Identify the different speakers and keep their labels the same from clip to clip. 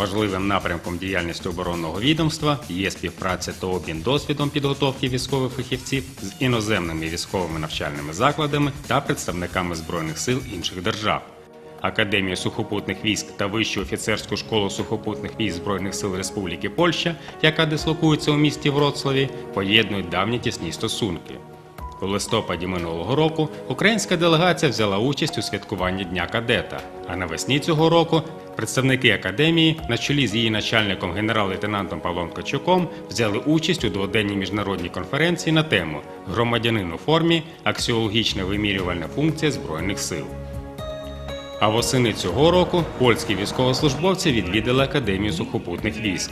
Speaker 1: Важливим напрямком діяльності оборонного відомства є співпраця та обмін досвідом підготовки військових фахівців з іноземними військовими навчальними закладами та представниками збройних сил інших держав. Академію сухопутних військ та Вищу офіцерську школу сухопутних військ Збройних сил Республіки Польща, яка дислокується у місті Вроцлаві, поєднують давні тісні стосунки. У листопаді минулого року українська делегація взяла участь у святкуванні Дня кадета. А навесні цього року представники академії, на чолі з її начальником генерал-лейтенантом Павлом Качуком, взяли участь у дводенній міжнародній конференції на тему Громадянин у формі аксіологічна вимірювальна функція Збройних сил. А восени цього року польські військовослужбовці відвідали Академію сухопутних військ.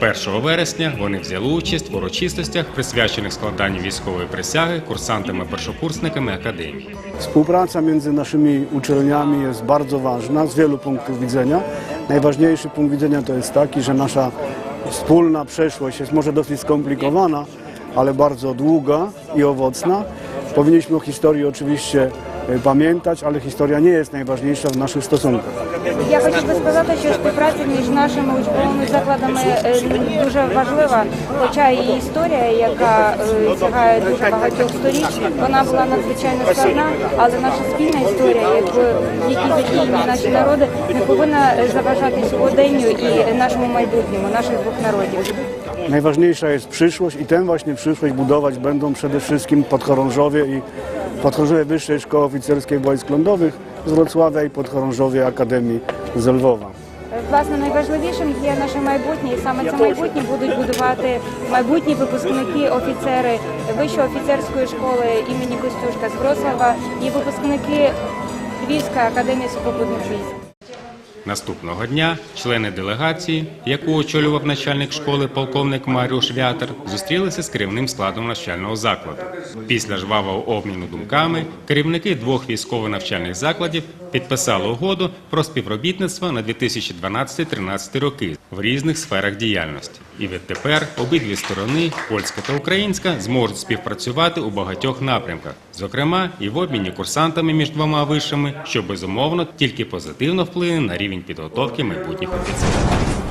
Speaker 1: 1 вересня вони взяли участь в урочистостях, присвячених складанню wійськової присяги курсантами-першокурсниками академії.
Speaker 2: Współpraca między naszymi uczelniami jest bardzo ważna z wielu punktów widzenia. Najważniejszy punkt widzenia to jest taki, że nasza wspólna przeszłość jest może dosyć skomplikowana, ale bardzo długa i owocna. Powinniśmy o historii oczywiście e, pamiętać, ale historia nie jest najważniejsza w naszych stosunkach.
Speaker 3: Я хотів би сказати, що співпраця між нашими учбовими закладами е, дуже важлива. Хоча і історія, яка е, сягає дуже багатьох сторіч, вона була надзвичайно складна, але наша спільна історія, як в якій задіяні наші народи, не повинна е, заважати сьогоденню і нашому майбутньому, наших двох народів.
Speaker 2: Najważniejsza jest przyszłość i tę właśnie przyszłość budować będą przede wszystkim podchorążowie i podchorążowie Wyższej Szkoły Oficerskiej Wojsk Lądowych z Wrocławia i podchorążowie Akademii z Lwowa.
Speaker 3: Власне, найважливішим є наше майбутнє, і саме це майбутнє будуть будувати майбутні випускники, офіцери Вищої офіцерської школи імені Костюшка з Вроцлава і випускники Львівської академії сухопутних військ.
Speaker 1: Наступного дня члени делегації, яку очолював начальник школи полковник Маріуш Вятер, зустрілися з керівним складом навчального закладу. Після жвавого обміну думками керівники двох військово-навчальних закладів підписали угоду про співробітництво на 2012-13 роки в різних сферах діяльності. І відтепер обидві сторони, польська та українська, зможуть співпрацювати у багатьох напрямках, зокрема і в обміні курсантами між двома вишами, що безумовно тільки позитивно вплине на рівень підготовки майбутніх офіцерів.